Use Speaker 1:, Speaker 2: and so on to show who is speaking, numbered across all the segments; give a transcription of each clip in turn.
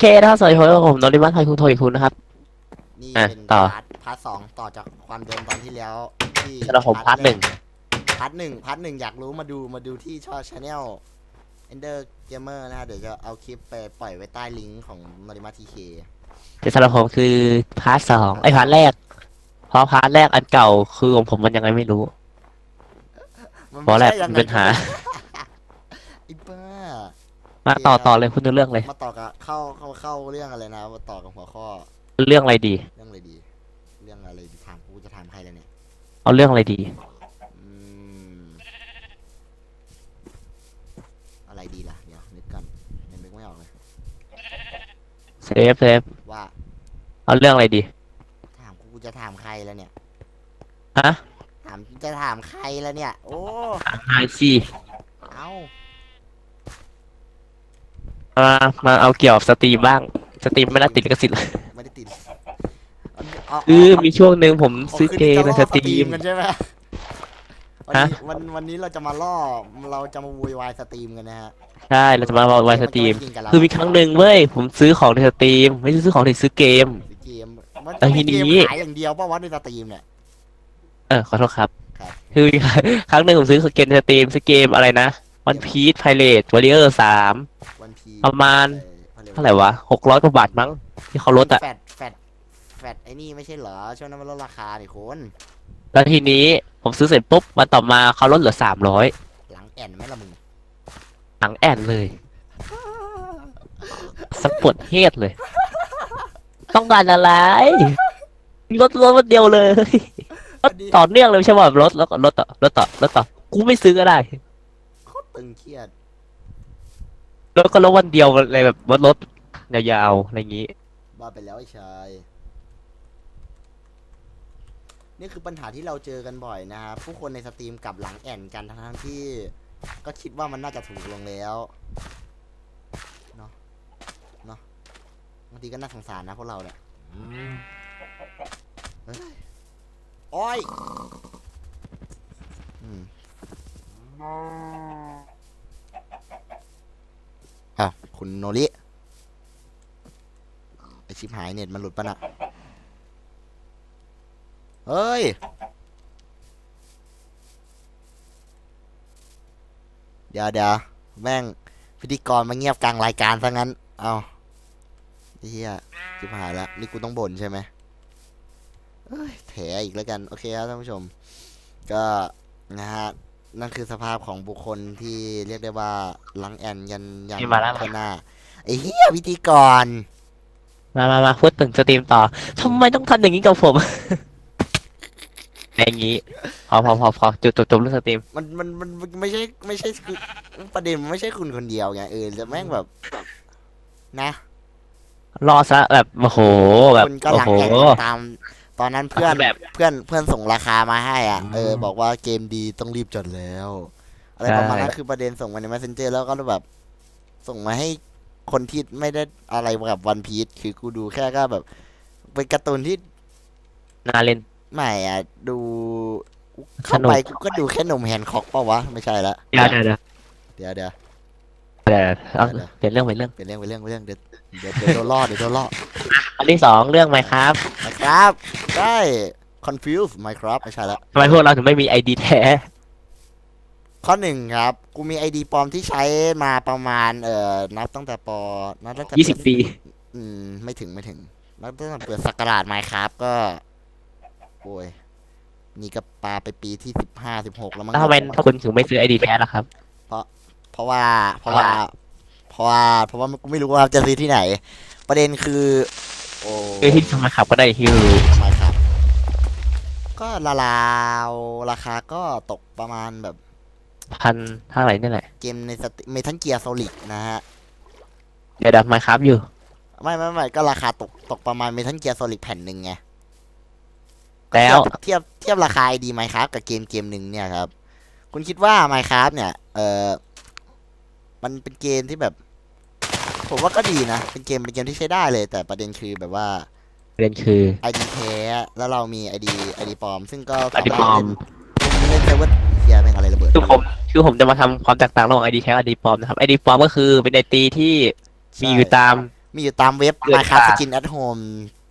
Speaker 1: เคนะครับสวัสดีครับผมนนทิวัฒน์ไทยคุณโทยคุณนะครับ
Speaker 2: นี่
Speaker 1: อะ
Speaker 2: เป็น
Speaker 1: ต่อ
Speaker 2: พาร์ทพาร์ทสองต่อจากความเดิมตอนที่แล้วที่
Speaker 1: สำหรับผมพาร์ทหนึ่ง
Speaker 2: พาร์ทหนึ่งพาร์ทหนึ่งอยากรู้มาดูมาดูที่ช่องชาแนล Ender Gamer นะฮะเดี๋ยวจะเอาคลิปไปปล่อยไว้ใต้ลิงก์ของนริมาทีเค
Speaker 1: แต่สำหรับผมคือพาร์ทสองไอพาร์ทแรก เพราะพาร์ทแรกอันเก่าคือของผมมันยังไงไม่รู้เพราะแรก
Speaker 2: ไม่ใช่ยัง
Speaker 1: มี
Speaker 2: ไง
Speaker 1: ปัญหา
Speaker 2: ไอ้บ้า
Speaker 1: มาต่อต่อเลยคุณดูเรื่องเลย
Speaker 2: มาต่อกับเข้าเข้าเข้าเรื่องอะไรนะมาต่อกับหัวข้อ
Speaker 1: เรื่องอะไรดี
Speaker 2: เรื่องอะไรดี เรื่องอะไรดีถามกูจะถามใครแล้วเนี่ย
Speaker 1: เอาเรื่องอะไรดี
Speaker 2: อืมอะไรดีล่ะเดี๋ยวนึกก่อนยังนึกไม่ออกเลย
Speaker 1: เซฟเซฟ
Speaker 2: ว่า
Speaker 1: เอาเรื่องอะไรดี
Speaker 2: ถามกูจะถามใครแล้วเนี่ย
Speaker 1: ฮะ
Speaker 2: ถามจะถามใครแล้วเนี่ย โอ้
Speaker 1: ไอซี
Speaker 2: เอา
Speaker 1: มามาเอาเกี่ยวสตรีมบ้าง สตรีมไม่น่าติดลิขสิทธิ์เลย
Speaker 2: ไม่ได้ติดอา
Speaker 1: คือมีช่วงหนึ่งผมซื้อเกมในสตรีม
Speaker 2: กันใช่ไหมวันวันนี้เราจะมาล่อเราจะมาวุ่นวายสตรีมกันนะฮะ
Speaker 1: ใช่เราจะมาเอาไวสตรีม คือมีครั้งหนึ่งเว้ยผมซื้อของในสตรีม ไม่ใช่ซื้อของในซื้อเกม
Speaker 2: เกน
Speaker 1: แต่ทีนี้เขา
Speaker 2: ยอย่างเดียวป่าวะในสตรีมเนี่ย
Speaker 1: เออขอโทษครับ
Speaker 2: คื
Speaker 1: อครั้งหนึ่งผมซื้อเกมในสตรีมซื้อเกมอะไรนะ One Piece ลสวอริเออร์สาม ประมาณ เท่าไหร่วะหกร้อยกว่าบาทมั้ง ที่เขาลดอะ
Speaker 2: แฟดแฟดแฟดไอ้นี่ไม่ใช่เหรอ ช่วงนั้นมันลดราคาดิคุณ
Speaker 1: แล้วทีนี้ผมซื้อเสร็จปุ๊บวันต่อมาเขาลดเหลือสามร้อย
Speaker 2: หลังแอนไหมล่ะมึง
Speaker 1: หนังแอนเลยสปวดเฮดเลย ต้องการอะไรลดลดวันเดียวเลยลดต่อเนื่องเลยไม่ใช่ว่าลดแล้วก็ลดต่อลดต่อลดต่อกูไม่ซื้อก็ได้
Speaker 2: โคตรตึงเครียด
Speaker 1: แล้วก็ลดวันเดียวเลยแบบลดลดยาวๆอะไรอย่างนี้
Speaker 2: บ้าไปแล้วไอ้ชาย นี่คือปัญหาที่เราเจอกันบ่อยนะครับผู้คนในสตรีมกลับหลังแอนกันทั้งๆที่ ก็คิดว่ามันน่าจะถูกลงแล้ว เนาะเนาะบางทีก็น่าสงสารนะพวกเราเนี่ยเฮ้ยโอ้ยอืมอ้าว คุณโนริไอชิบหายเน็ตมันหลุดปะน่ะเฮ้ย เดี๋ยวเดี๋ยวแม่งพิธีกรมาเงียบกลางรายการซะงั้น เอาเฮียชิบหายละนี่กูต้องบ่นใช่ไหมเอ้ยแถอีกแล้วกัน โอเคครับท่านผู้ชม ก็นะฮะ นั่นคือสภาพของบุคคลที่เรียกได้ว่าหลังแอนยันยัน
Speaker 1: นี่มาแล้ว
Speaker 2: ข้างหน้าไอ้เฮียพิธีกร
Speaker 1: มามามาพูดถึงสตรีมต่อทำไมต้องทำอย่างนี้กับผม อย่างนี้ พอพอพอพอจบจบจบเรื่องสตรีม
Speaker 2: มันมันมันมันไม่ใช่ไม่ใช่คือประเด็นมันไม่ใช่คุณคนเดียวไงเออแต่แม่งแบบนะ
Speaker 1: รอซะแบบ โอ้โห แบบ
Speaker 2: คุณก็
Speaker 1: โอ้
Speaker 2: หลัง
Speaker 1: โห
Speaker 2: แอนตาม ตอนนั้นเพื่อน
Speaker 1: แบบ
Speaker 2: เพื่อนเพื่อนส่งราคามาให้อะ
Speaker 1: อืม
Speaker 2: เออบอกว่าเกมดีต้องรีบจดแล้วอะไร
Speaker 1: ใช่
Speaker 2: ประมาณนั้นคือประเด็นส่งมาใน messenger แล้วก็แบบส่งมาให้คนที่ไม่ได้อะไรกับวันพีชคือกูดูแค่ก็แบบเป็นการ์ตูนที่
Speaker 1: น่าเล่น
Speaker 2: ไม่อะ ดู
Speaker 1: ส
Speaker 2: เข้า
Speaker 1: นุก
Speaker 2: ไปกูก็ดูแค่หนุ่มแฮนค็อกเปล่าวะ ไม่ใช่ละ
Speaker 1: เดี๋ยวเดี๋ยวเดี๋ยว
Speaker 2: เดี๋ยว เดี๋ยว
Speaker 1: เดี๋ยวเอา
Speaker 2: เดี๋ยว
Speaker 1: เปลี่ยนเรื่องเปลี่ยนเรื่อง
Speaker 2: เป็นเรื่องเป็นเรื่องเป็นเรื่องเดี๋ยวเดี๋ยวเดี๋ยวโดนล่อเดี๋ยวโดนล่อ
Speaker 1: อันที่สองเรื่องไหมครับ
Speaker 2: นะครับได้ confuse Minecraft ไม่ใช่ละ
Speaker 1: ทำไมพวกเราถึงไม่มีไอดีแท้
Speaker 2: ข้อหนึ่งครับ กูมี ID ปลอมที่ใช้มาประมาณ เอ่อ นับตั้งแต่ปนับตั้งแต่
Speaker 1: ยี่สิบ
Speaker 2: เปิด
Speaker 1: ปี
Speaker 2: อืม ไม่ถึงไม่ถึงนับตั้งแต่เปิดสักราช Minecraft ก็ โอ้ย นี่ก็ปาไปปีที่สิบห้าสิบหกแล้วมั้ง
Speaker 1: แล้วทำไมคุณถึงไม่ซื้อไอดีแท้ล่ะครับ
Speaker 2: เพราะว่า เพราะว่า เพราะว่า เพราะว่ากูไม่รู้ว่าจะซื้อที่ไหน ประเด็นคือ โอ้
Speaker 1: คือที่ทำไมขับก็ได้ที่รู้
Speaker 2: ทำไมครับ ก็ละลาวๆราคาก็ตกประมาณแบบ
Speaker 1: พันเท่าไหร่นี่แหละ
Speaker 2: เกมในสติเมทัลเกียร์โซลิดนะฮะ
Speaker 1: เดี๋ยวดับไมครับอยู่
Speaker 2: ไม่ไม่ไม่ก็ราคาตกตกประมาณเมทัลเกียร์โซลิดแผ่นหนึ่งไง
Speaker 1: แล้ว
Speaker 2: เทียบเทียบราคาดีไหมครับกับเกมเกมหนึ่งเนี่ยครับ คุณคิดว่า Minecraft เนี่ย เออ มันเป็นเกมที่แบบ ผมว่าก็ดีนะ เป็นเกมเป็นเกมที่ใช้ได้เลย แต่ประเด็นคือแบบว่า
Speaker 1: เรียนคือ
Speaker 2: ID แท้แล้วเรามี ID ID ปลอม ซึ่งก็
Speaker 1: ไอดีปลอม
Speaker 2: เล่นเล่นเซิร์ฟเวอร์เฮียเป็นอะไรระเบิด
Speaker 1: คือผมคือผมจะมาทำความแตกต่างระหว่างไอดีแท้กับไอดีปลอมนะครับไอดีปลอมก็คือเป็นไอดีที่มีอยู่ตาม
Speaker 2: มีอยู่ตามเว็บ
Speaker 1: เกิน
Speaker 2: Minecraft
Speaker 1: ค่ะ
Speaker 2: Skin at Home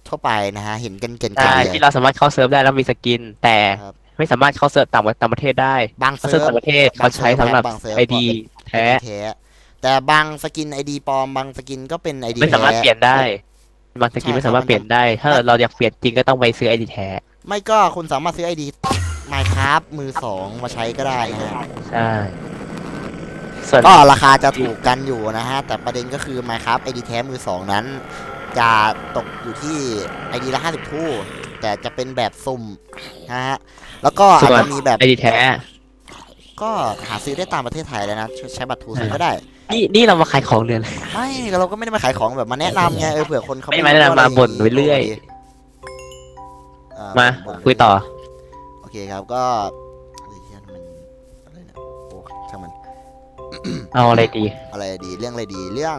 Speaker 2: ทั่วไปนะฮะ เห็นกันเกินๆ
Speaker 1: ใช่
Speaker 2: เลย
Speaker 1: ที่เราสามารถเข้าเซิร์ฟได้แล้วมีสกิน แต่
Speaker 2: ครับ
Speaker 1: ไม่สามารถเข้าเซิร์ฟต่างต่างประเทศได้
Speaker 2: บาง
Speaker 1: เซิ
Speaker 2: เซิ
Speaker 1: ร์ฟ
Speaker 2: ร์ฟ
Speaker 1: ต่างประเทศเขาใช้สำหรับา
Speaker 2: งเซิร์ฟ
Speaker 1: ไอดี แท้
Speaker 2: แท้ แต่บางสกินไอดีปลอมบางสกินก็เป็นไอดี
Speaker 1: ไม่สามารถเปลี่ยนได้บางสกิน
Speaker 2: ใช่
Speaker 1: ไม่สามารถ
Speaker 2: ครับ
Speaker 1: เปลี่ยนได้ ถ้าเราอยากเปลี่ยนจริงก็ต้องไปซื้อไอดีแท้
Speaker 2: ไม่ก็คุณสามารถซื้อไอดี Minecraft มือสองมาใช้ก็ได้นะฮะ
Speaker 1: ใช่ ส่วน
Speaker 2: ก็ราคาจะถูกกันอยู่นะฮะ แต่ประเด็นก็คือ Minecraft ID แท้มือสองนั้น จะตกอยู่ที่ ID ละ50ทู่แต่จะเป็นแบบสุ่มนะฮะแล้วก็อาจจะมีแบบ
Speaker 1: ไอดีแท้
Speaker 2: ก็หาซื้อได้ตามประเทศไทยแล้วนะ ใช้บัตรทูซื้อก็ได้
Speaker 1: นี่นี่เรามาขายของเดือนเลย
Speaker 2: ไม่เราก็ไม่ได้มาขายของแบบมาแนะนำไงเออเผื่อคนเขา
Speaker 1: ไม่
Speaker 2: รู้
Speaker 1: มาแนะนำ
Speaker 2: ว่อะร
Speaker 1: มาบ่นไปเรื่อย
Speaker 2: อ่
Speaker 1: มา
Speaker 2: บ่น
Speaker 1: คุยต่อ
Speaker 2: โอเคครับก็เฮ้ยเหี้ยมันอะไรเนี่ยโอ้ช่างมัน
Speaker 1: เอาอะไรดี
Speaker 2: อะไรดี เรื่องอะไรดี เรื่อง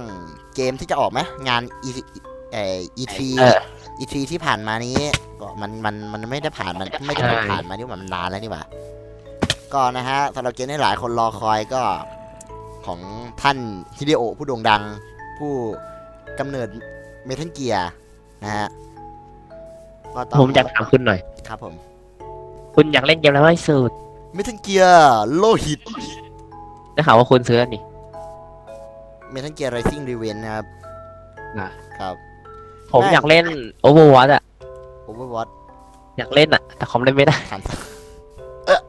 Speaker 2: เกมที่จะออกไหมงาน E เอ่อ E3
Speaker 1: เออ
Speaker 2: E3 ที่ผ่านมานี้ก็มันมันมันไม่ได้ผ่านมันไม่ได้
Speaker 1: ใช่
Speaker 2: ผ่านมานี่หว่ามันนานแล้วนี่หว่า ก็นะฮะสำหรับเกมที่หลายคนรอคอยก็ของท่านฮิเดโอะผู้โด่งดัง ผู้กำเนิดเมทัลเกียร์นะฮะก็ต้อง
Speaker 1: ผมอยากถามคุณหน่อย
Speaker 2: ครับผม
Speaker 1: คุณอยากเล่นเกมอะไรมากที่สุด
Speaker 2: เมทัลเกียร์โลหิต
Speaker 1: ได้ข่าวว่าคุณซื้ออันนี่
Speaker 2: เมทัลเกียร์ไรซิ่งรีเวนนะครับ
Speaker 1: อะ
Speaker 2: ครับ
Speaker 1: ผม
Speaker 2: ได้
Speaker 1: อยากเล่น Overwatch อะ
Speaker 2: โอเวอร์วอต
Speaker 1: อยากเล่นอะแต่คอมเล่นไม่ได้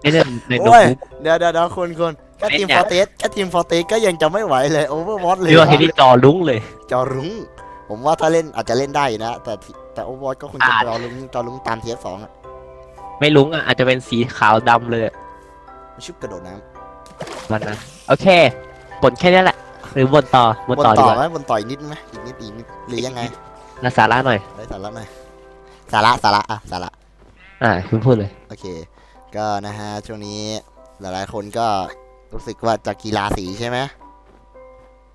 Speaker 1: ไม่เล่นในโน้
Speaker 2: โอ้
Speaker 1: ต
Speaker 2: ย
Speaker 1: บุ๊ก
Speaker 2: เดี๋ยวเดี๋ยวเดี๋ยวคุณคุณแค่ทีม
Speaker 1: เล่น
Speaker 2: ฟ
Speaker 1: เนี่
Speaker 2: อยร์เตสแค่ทีมฟอร์เตสก็ยังจะไม่ไหวเลยโอเวอร์วอตเลย
Speaker 1: หรือว่าทีนี้จอลุ้งเลย
Speaker 2: จอรุ้งผมว่าถ้าเล่นอาจจะเล่นได้นะ แต่ที่แต่โอเวอร์วอตก็คงจะ
Speaker 1: อาจ
Speaker 2: อรุ้งจอรุ้งตามเทียสองอะ
Speaker 1: ไม่ลุ้งอะอาจจะเป็นสีขาวดำเลย
Speaker 2: ชุบกระโดดน้
Speaker 1: มันนะโอเคบนแค่นี้แหละหรือบนต่อบำนต่อดี
Speaker 2: ต่อก
Speaker 1: ว่า
Speaker 2: ไหมบนต่ออีกนิดไหมอีกนิดอีกนิดหรือยังไง
Speaker 1: นาสาระหน่อย
Speaker 2: ได้สาระหน่อยสาระสาระอะสาระ
Speaker 1: อ่าคุณพูดเลย
Speaker 2: โอเค ก็นะฮะช่วงนี้หลายๆคนก็รู้สึกว่าจะกีฬาสีใช่ไหม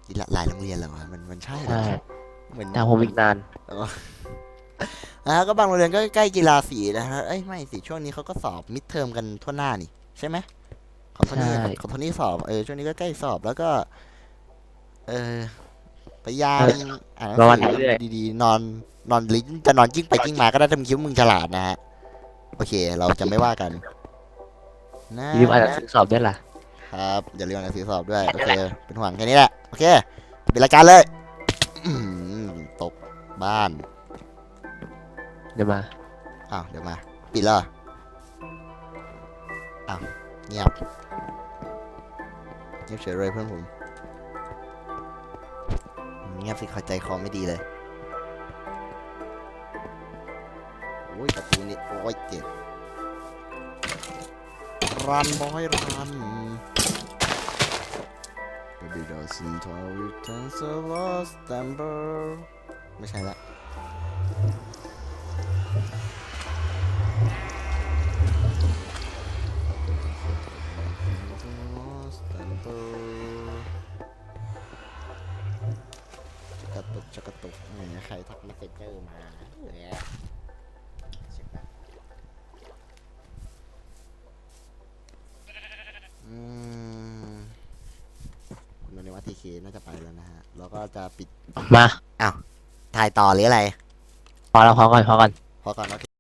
Speaker 2: กีฬาหลายโรงเรียนเหรอวะมันมันใช่เหรอ
Speaker 1: ใช่
Speaker 2: เหมือน
Speaker 1: แต่ผมอีกนาน
Speaker 2: นะฮะก็บางโรงเรียนก็ใกล้กีฬาสีนะฮะเอ้ยไม่สิช่วงนี้เขาก็สอบมิดเทอมกันทั่วหน้านี่ ใช่ไหมของโทนี่
Speaker 1: ใช่
Speaker 2: ของโทนี่สอบเออช่วงนี้ก็ใกล้สอบแล้วก็ เออพยายามอ่านหนัง
Speaker 1: ประมาณ
Speaker 2: สื
Speaker 1: เรื่อย
Speaker 2: อดีๆนอนนอนลิ้นจะนอนจิ้งไปจิ้งมาก็ได้ถ้ามึงคิดว่ามึงฉลาดนะฮะโอเค เราจะไม่ว่ากัน นะ
Speaker 1: ลืมอ่านหนังสือสอบด้วยล่ะ
Speaker 2: ครับอย่าลืมอ่านหนังสือสอบด้วย โอเค เป็นห่วงแค่นี้แหละ โอเคปิดรายการเลยอื้อหือตกบ้าน
Speaker 1: เดี๋ยวมา
Speaker 2: อ้าว เดี๋ยวมา ปิดแล้วเหรออ้าว เงียบ เงียบเฉยเลยเพื่อนผม เงียบสิเข้าใจคอไม่ดีเลย โอ้ยประตูนี่ โอ้ยเจ็บ รันบอยรัน Baby doesn't tell you turns a lost temper ไม่ใช่ละกระตุกจะกระตุกแหมใครทักมาเซนเจอร์มาแหมเช็คนะ อืมคุณนวัตทีเคน่าจะไปแล้วนะฮะ แล้วก็จะปิด
Speaker 1: มา
Speaker 2: ถ่ายต่อหรืออะไร
Speaker 1: พอแล้วพอก่อนพอก่อน
Speaker 2: พอก่อนโอเค